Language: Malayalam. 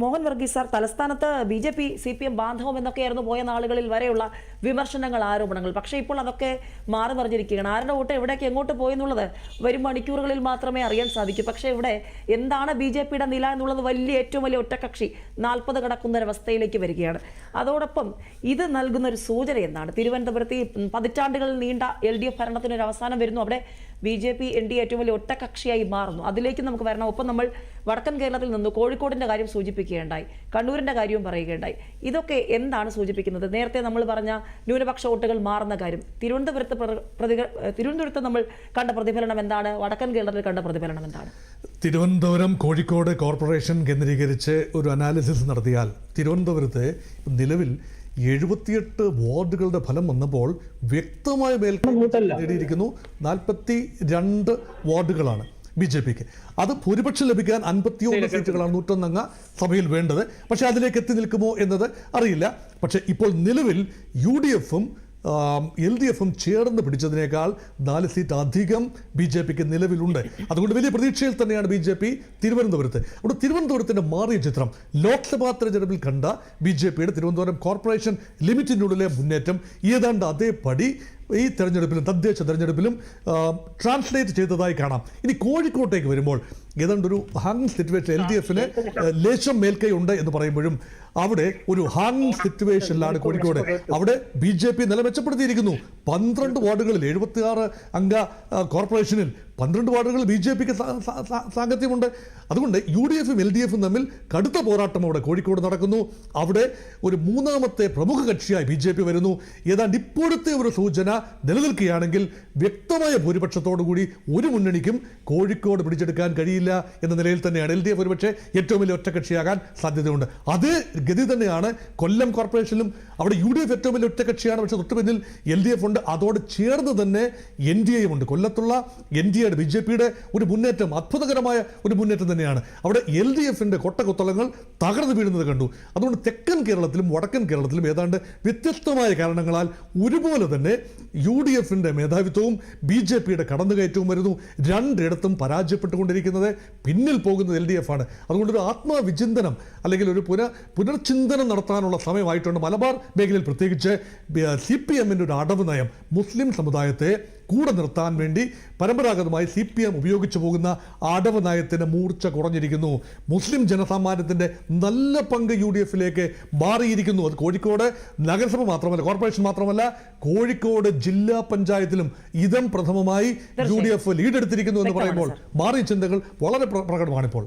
മോഹൻ വർഗീസ് സാർ തലസ്ഥാനത്ത് B J P C P M ബാന്ധവം എന്നൊക്കെയായിരുന്നു പോയ നാളുകളിൽ വരെയുള്ള വിമർശനങ്ങൾ ആരോപണങ്ങൾ. പക്ഷേ ഇപ്പോൾ അതൊക്കെ മാറി മറിഞ്ഞിരിക്കുകയാണ്. ആരുടെ വോട്ട് എവിടേക്ക് എങ്ങോട്ട് പോയി എന്നുള്ളത് വരും മണിക്കൂറുകളിൽ മാത്രമേ അറിയാൻ സാധിക്കൂ. പക്ഷേ ഇവിടെ എന്താണ് ബി ജെ പിയുടെ നില എന്നുള്ളത് വലിയ ഏറ്റവും വലിയ ഒറ്റക്കക്ഷി നാൽപ്പത് കടക്കുന്ന ഒരവസ്ഥയിലേക്ക് വരികയാണ്. അതോടൊപ്പം ഇത് നൽകുന്ന ഒരു സൂചന എന്താണ് തിരുവനന്തപുരത്ത് ഈ പതിറ്റാണ്ടുകളിൽ നീണ്ട എൽ ഡി എഫ് ഭരണത്തിന് ഒരു അവസാനം വരുന്നു. അവിടെ B J P N D ഏറ്റവും വലിയ ഒറ്റകക്ഷിയായി മാറുന്നു. അതിലേക്ക് നമുക്ക് വരണം. ഒപ്പം നമ്മൾ വടക്കൻ കേരളത്തിൽ നിന്ന് കോഴിക്കോടിന്റെ കാര്യം സൂചിപ്പിക്കുകയുണ്ടായി. കണ്ണൂരിന്റെ കാര്യവും പറയുകയുണ്ടായി. ഇതൊക്കെ എന്താണ് സൂചിപ്പിക്കുന്നത്? നേരത്തെ നമ്മൾ പറഞ്ഞ ന്യൂനപക്ഷ വോട്ടുകൾ മാറുന്ന കാര്യം തിരുവനന്തപുരത്ത് പ്രതി തിരുവനന്തപുരത്ത് നമ്മൾ കണ്ട പ്രതിഫലനം എന്താണ്? വടക്കൻ കേരളത്തിൽ കണ്ട പ്രതിഫലനം എന്താണ്? തിരുവനന്തപുരം കോഴിക്കോട് കോർപ്പറേഷൻ കേന്ദ്രീകരിച്ച് ഒരു അനാലിസിസ് നടത്തിയാൽ തിരുവനന്തപുരത്ത് നിലവിൽ എഴുപത്തിയെട്ട് വാർഡുകളുടെ ഫലം വന്നപ്പോൾ വ്യക്തമായ മേൽക്കൈ നേടിയിരിക്കുന്നു. നാൽപ്പത്തി രണ്ട് വാർഡുകളാണ് ബി ജെ പിക്ക്. അത് ഭൂരിപക്ഷം ലഭിക്കാൻ അൻപത്തിയൊന്ന് സീറ്റുകളാണ് നൂറ്റൊന്നംഗ സഭയിൽ വേണ്ടത്. പക്ഷെ അതിലേക്ക് എത്തി നിൽക്കുമോ എന്നത് അറിയില്ല. പക്ഷെ ഇപ്പോൾ നിലവിൽ യു ഡി എഫും എൽ ഡി എഫും ചേർന്ന് പിടിച്ചതിനേക്കാൾ നാല് സീറ്റ് അധികം ബി ജെ പിക്ക് നിലവിലുണ്ട്. അതുകൊണ്ട് വലിയ പ്രതീക്ഷയിൽ തന്നെയാണ് ബി ജെ പി തിരുവനന്തപുരത്ത്. അവിടെ തിരുവനന്തപുരത്തിന്റെ മാറിയ ചിത്രം ലോക്സഭാ തെരഞ്ഞെടുപ്പിൽ കണ്ട ബി ജെ പിയുടെ തിരുവനന്തപുരം കോർപ്പറേഷൻ ലിമിറ്റിനുള്ളിലെ മുന്നേറ്റം ഏതാണ്ട് അതേപടി ഈ തെരഞ്ഞെടുപ്പിലും തദ്ദേശ തെരഞ്ഞെടുപ്പിലും ട്രാൻസ്ലേറ്റ് ചെയ്തതായി കാണാം. ഇനി കോഴിക്കോട്ടേക്ക് വരുമ്പോൾ ഏതാണ്ട് ഒരു ഹാങ് സിറ്റുവേഷൻ എൽ ഡി എഫിന് ലേശം മേൽക്കൈ ഉണ്ട് എന്ന് പറയുമ്പോഴും അവിടെ ഒരു ഹാങ് സിറ്റുവേഷനിലാണ് കോഴിക്കോട്. അവിടെ ബി ജെ പി നില മെച്ചപ്പെടുത്തിയിരിക്കുന്നു. പന്ത്രണ്ട് വാർഡുകളിൽ എഴുപത്തിയാറ് അംഗ കോർപ്പറേഷനിൽ പന്ത്രണ്ട് വാർഡുകളിൽ ബി ജെ പിക്ക് സാങ്കത്യമുണ്ട്. അതുകൊണ്ട് യു ഡി എഫും എൽ ഡി എഫും തമ്മിൽ കടുത്ത പോരാട്ടം അവിടെ കോഴിക്കോട് നടക്കുന്നു. അവിടെ ഒരു മൂന്നാമത്തെ പ്രമുഖ കക്ഷിയായി ബി ജെ പി വരുന്നു. ഏതാണ്ട് ഇപ്പോഴത്തെ ഒരു സൂചന നിലനിൽക്കുകയാണെങ്കിൽ വ്യക്തമായ ഭൂരിപക്ഷത്തോടു കൂടി ഒരു മുന്നണിക്കും കോഴിക്കോട് പിടിച്ചെടുക്കാൻ കഴിയില്ല. എന്ന നിലയിൽ തന്നെയാണ്. എൽ ഡി എഫ് ഒരുപക്ഷെ ഏറ്റവും വലിയ ഒറ്റക്കക്ഷിയാകാൻ സാധ്യതയുണ്ട്. അത് ഗതി തന്നെയാണ്. കൊല്ലം കോർപ്പറേഷനിലും അവിടെ യു ഡി എഫ് ഏറ്റവും വലിയ ഒറ്റക്കക്ഷിയാണ് പക്ഷേ തൊട്ട് പിന്നിൽ എൽ ഡി എഫ് ഉണ്ട്. അതോട് ചേർന്ന് തന്നെ എൻ ഡി എയും ഉണ്ട്. കൊല്ലത്തുള്ള എൻ ഡി എയുടെ ബി ജെ പിയുടെ ഒരു മുന്നേറ്റം അത്ഭുതകരമായ ഒരു മുന്നേറ്റം തന്നെയാണ്. അവിടെ എൽ ഡി എഫിന്റെ കൊട്ടകുത്തളങ്ങൾ തകർന്നു വീഴുന്നത് കണ്ടു. അതുകൊണ്ട് തെക്കൻ കേരളത്തിലും വടക്കൻ കേരളത്തിലും ഏതാണ്ട് വ്യത്യസ്തമായ കാരണങ്ങളാൽ ഒരുപോലെ തന്നെ യു ഡി എഫിന്റെ മേധാവിത്വവും ബി ജെ പിയുടെ കടന്നുകയറ്റവും വരുന്നു. രണ്ടിടത്തും പരാജയപ്പെട്ടുകൊണ്ടിരിക്കുന്നത് പിന്നിൽ പോകുന്നത് എൽ ഡി എഫ് ആണ്. അതുകൊണ്ട് ഒരു ആത്മവിചിന്തനം അല്ലെങ്കിൽ ഒരു പുന പുനർചിന്തനം നടത്താനുള്ള സമയമായിട്ടുണ്ട് മലബാർ മേഖലയിൽ പ്രത്യേകിച്ച് സി പി എമ്മിന്റെ ഒരു അടവ് നയം മുസ്ലിം സമുദായത്തെ കൂടെ നിർത്താൻ വേണ്ടി പരമ്പരാഗതമായി സി പി എം ഉപയോഗിച്ചു പോകുന്ന അടവ് നയത്തിന് മൂർച്ച കുറഞ്ഞിരിക്കുന്നു. മുസ്ലിം ജനസാമാന്യത്തിന്റെ നല്ല പങ്ക് യു ഡി എഫിലേക്ക് മാറിയിരിക്കുന്നു. അത് കോഴിക്കോട് നഗരസഭ മാത്രമല്ല കോർപ്പറേഷൻ മാത്രമല്ല കോഴിക്കോട് ജില്ലാ പഞ്ചായത്തിലും ഇതം പ്രഥമമായി യു ഡി എഫ് ലീഡെടുത്തിരിക്കുന്നു എന്ന് പറയുമ്പോൾ മാറിയ ചിന്തകൾ വളരെ പ്ര- പ്രകടമാണിപ്പോൾ